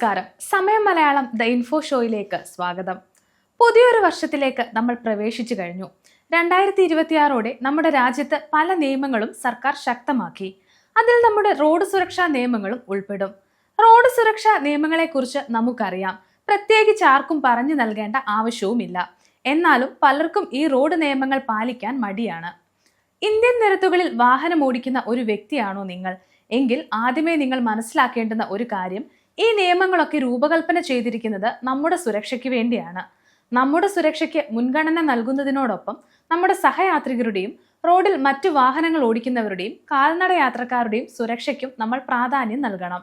നമസ്കാരം. സമയം Malayalam the info ഷോയിലേക്ക് സ്വാഗതം. പുതിയൊരു വർഷത്തിലേക്ക് നമ്മൾ പ്രവേശിച്ചു കഴിഞ്ഞു. രണ്ടായിരത്തി ഇരുപത്തിയാറോടെ നമ്മുടെ രാജ്യത്ത് പല നിയമങ്ങളും സർക്കാർ ശക്തമാക്കി. അതിൽ നമ്മുടെ റോഡ് സുരക്ഷാ നിയമങ്ങളും ഉൾപ്പെടും. റോഡ് സുരക്ഷാ നിയമങ്ങളെക്കുറിച്ച് നമുക്കറിയാം. പ്രത്യേകിച്ച് ആർക്കും പറഞ്ഞു നൽകേണ്ട ആവശ്യവുമില്ല. എന്നാലും പലർക്കും ഈ റോഡ് നിയമങ്ങൾ പാലിക്കാൻ മടിയാണ്. ഇന്ത്യൻ നിരത്തുകളിൽ വാഹനം ഓടിക്കുന്ന ഒരു വ്യക്തിയാണോ നിങ്ങൾ? എങ്കിൽ ആദ്യമേ നിങ്ങൾ മനസ്സിലാക്കേണ്ടുന്ന ഒരു കാര്യം ഈ നിയമങ്ങളൊക്കെ രൂപകൽപ്പന ചെയ്തിരിക്കുന്നത് നമ്മുടെ സുരക്ഷയ്ക്ക് വേണ്ടിയാണ്. നമ്മുടെ സുരക്ഷയ്ക്ക് മുൻഗണന നൽകുന്നതിനോടൊപ്പം നമ്മുടെ സഹയാത്രികരുടെയും റോഡിൽ മറ്റു വാഹനങ്ങൾ ഓടിക്കുന്നവരുടെയും കാൽനട യാത്രക്കാരുടെയും സുരക്ഷയ്ക്കും നമ്മൾ പ്രാധാന്യം നൽകണം.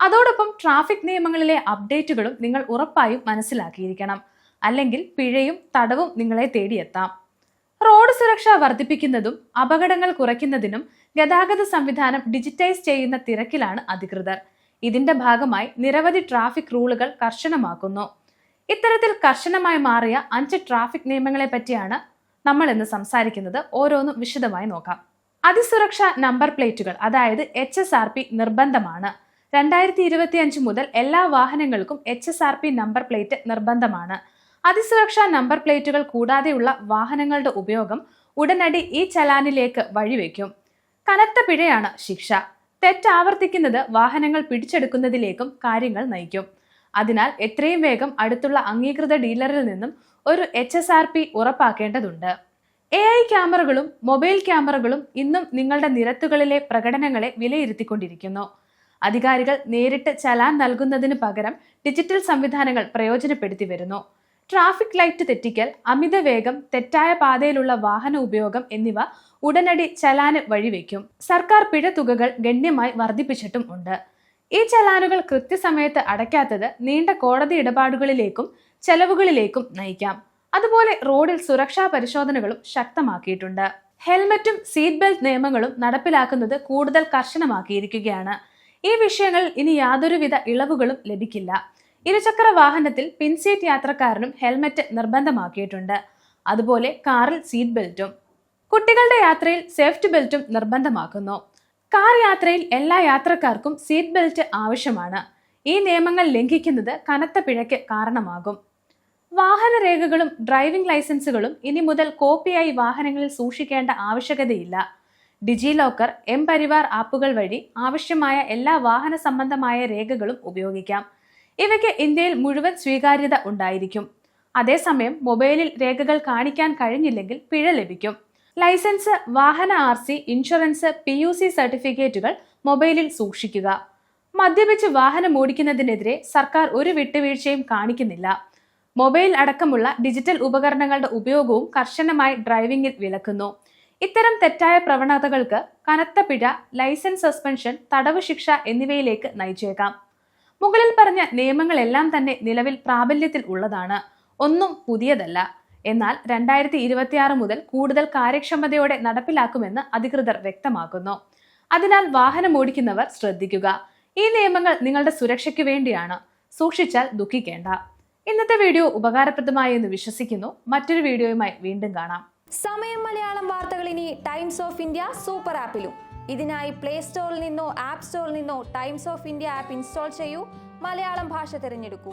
അതോടൊപ്പം ട്രാഫിക് നിയമങ്ങളിലെ അപ്ഡേറ്റുകളും നിങ്ങൾ ഉറപ്പായും മനസ്സിലാക്കിയിരിക്കണം. അല്ലെങ്കിൽ പിഴയും തടവും നിങ്ങളെ തേടിയെത്താം. റോഡ് സുരക്ഷ വർദ്ധിപ്പിക്കുന്നതും അപകടങ്ങൾ കുറയ്ക്കുന്നതിനും ഗതാഗത സംവിധാനം ഡിജിറ്റൈസ് ചെയ്യുന്ന തിരക്കിലാണ് അധികൃതർ. ഇതിന്റെ ഭാഗമായി നിരവധി ട്രാഫിക് റൂളുകൾ കർശനമാക്കുന്നു. ഇത്തരത്തിൽ കർശനമായി മാറിയ അഞ്ച് ട്രാഫിക് നിയമങ്ങളെ പറ്റിയാണ് നമ്മൾ ഇന്ന് സംസാരിക്കുന്നത്. ഓരോന്നും വിശദമായി നോക്കാം. അതിസുരക്ഷ നമ്പർ പ്ലേറ്റുകൾ അതായത് എച്ച് എസ് ആർ പി നിർബന്ധമാണ്. രണ്ടായിരത്തി ഇരുപത്തി അഞ്ച് മുതൽ എല്ലാ വാഹനങ്ങൾക്കും H S R P number plate നിർബന്ധമാണ്. അതിസുരക്ഷാ നമ്പർ പ്ലേറ്റുകൾ കൂടാതെയുള്ള വാഹനങ്ങളുടെ ഉപയോഗം ഉടനടി ഈ ചലാനിലേക്ക് വഴിവെക്കും. കനത്ത പിഴയാണ് ശിക്ഷ. തെറ്റ് ആവർത്തിക്കുന്നത് വാഹനങ്ങൾ പിടിച്ചെടുക്കുന്നതിലേക്കും കാര്യങ്ങൾ നയിക്കും. അതിനാൽ എത്രയും വേഗം അടുത്തുള്ള അംഗീകൃത ഡീലറിൽ നിന്നും ഒരു എച്ച് എസ് ആർ പി ഉറപ്പാക്കേണ്ടതുണ്ട്. എ ഐ ക്യാമറകളും മൊബൈൽ ക്യാമറകളും ഇന്നും നിങ്ങളുടെ നിരത്തുകളിലെ പ്രകടനങ്ങളെ വിലയിരുത്തിക്കൊണ്ടിരിക്കുന്നു. അധികാരികൾ നേരിട്ട് ചലാൻ നൽകുന്നതിന് പകരം ഡിജിറ്റൽ സംവിധാനങ്ങൾ പ്രയോജനപ്പെടുത്തി വരുന്നു. ട്രാഫിക് ലൈറ്റ് തെറ്റിക്കൽ അമിത വേഗം തെറ്റായ പാതയിലുള്ള വാഹന ഉപയോഗം എന്നിവ ഉടനടി ചലാന് വഴിവെക്കും സർക്കാർ പിഴ തുകകൾ ഗണ്യമായി വർദ്ധിപ്പിച്ചിട്ടും ഉണ്ട്. ഈ ചലാനുകൾ കൃത്യസമയത്ത് അടയ്ക്കാത്തത് നീണ്ട കോടതി ഇടപാടുകളിലേക്കും ചെലവുകളിലേക്കും നയിക്കാം. അതുപോലെ റോഡിൽ സുരക്ഷാ പരിശോധനകളും ശക്തമാക്കിയിട്ടുണ്ട്. ഹെൽമറ്റും സീറ്റ് ബെൽറ്റ് നിയമങ്ങളും നടപ്പിലാക്കുന്നത് കൂടുതൽ കർശനമാക്കിയിരിക്കുകയാണ്. ഈ വിഷയങ്ങളിൽ ഇനി യാതൊരുവിധ ഇളവുകളും ലഭിക്കില്ല. ഇരുചക്ര വാഹനത്തിൽ പിൻസീറ്റ് യാത്രക്കാരനും ഹെൽമറ്റ് നിർബന്ധമാക്കിയിട്ടുണ്ട്. അതുപോലെ കാറിൽ സീറ്റ് ബെൽറ്റും. കുട്ടികളുടെ യാത്രയിൽ സേഫ്റ്റി ബെൽറ്റും നിർബന്ധമാക്കുന്നു. കാർ യാത്രയിൽ എല്ലാ യാത്രക്കാർക്കും സീറ്റ് ബെൽറ്റ് ആവശ്യമാണ്. ഈ നിയമങ്ങൾ ലംഘിക്കുന്നത് കനത്ത പിഴയ്ക്ക് കാരണമാകും. വാഹന രേഖകളും ഡ്രൈവിംഗ് ലൈസൻസുകളും ഇനി മുതൽ കോപ്പിയായി വാഹനങ്ങളിൽ സൂക്ഷിക്കേണ്ട ആവശ്യകതയില്ല. ഡിജി ലോക്കർ എം പരിവാർ ആപ്പുകൾ വഴി ആവശ്യമായ എല്ലാ വാഹന സംബന്ധമായ രേഖകളും ഉപയോഗിക്കാം. ഇവയ്ക്ക് ഇന്ത്യയിൽ മുഴുവൻ സ്വീകാര്യത ഉണ്ടായിരിക്കും. അതേസമയം മൊബൈലിൽ രേഖകൾ കാണിക്കാൻ കഴിഞ്ഞില്ലെങ്കിൽ പിഴ ലഭിക്കും. ലൈസൻസ് വാഹന R C insurance P U C സർട്ടിഫിക്കറ്റുകൾ മൊബൈലിൽ സൂക്ഷിക്കുക. മദ്യപിച്ച് വാഹനം ഓടിക്കുന്നതിനെതിരെ സർക്കാർ ഒരു വിട്ടുവീഴ്ചയും കാണിക്കുന്നില്ല. മൊബൈൽ അടക്കമുള്ള ഡിജിറ്റൽ ഉപകരണങ്ങളുടെ ഉപയോഗവും കർശനമായി ഡ്രൈവിംഗിൽ വിലക്കുന്നു. ഇത്തരം തെറ്റായ പ്രവണതകൾക്ക് കനത്ത പിഴ ലൈസൻസ് സസ്പെൻഷൻ തടവ് ശിക്ഷ എന്നിവയിലേക്ക് നയിച്ചേക്കാം. മുകളിൽ പറഞ്ഞ നിയമങ്ങളെല്ലാം തന്നെ നിലവിൽ പ്രാബല്യത്തിൽ ഉള്ളതാണ്. ഒന്നും പുതിയതല്ല. എന്നാൽ രണ്ടായിരത്തി ഇരുപത്തിയാറ് മുതൽ കൂടുതൽ കാര്യക്ഷമതയോടെ നടപ്പിലാക്കുമെന്ന് അധികൃതർ വ്യക്തമാക്കുന്നു. അതിനാൽ വാഹനം ഓടിക്കുന്നവർ ശ്രദ്ധിക്കുക. ഈ നിയമങ്ങൾ നിങ്ങളുടെ സുരക്ഷയ്ക്ക് വേണ്ടിയാണ്. സൂക്ഷിച്ചാൽ ദുഃഖിക്കേണ്ട. ഇന്നത്തെ വീഡിയോ ഉപകാരപ്രദമായി എന്ന് വിശ്വസിക്കുന്നു. മറ്റൊരു വീഡിയോയുമായി വീണ്ടും കാണാം. സമയം മലയാളം വാർത്തകൾ ഇനി ടൈംസ് ഓഫ് ഇന്ത്യ സൂപ്പർ ആപ്പിലും. ഇതിനായി പ്ലേ സ്റ്റോറിൽ നിന്നോ ആപ്പ് സ്റ്റോറിൽ നിന്നോ Times of India app install ചെയ്യൂ. മലയാളം ഭാഷ തിരഞ്ഞെടുക്കൂ.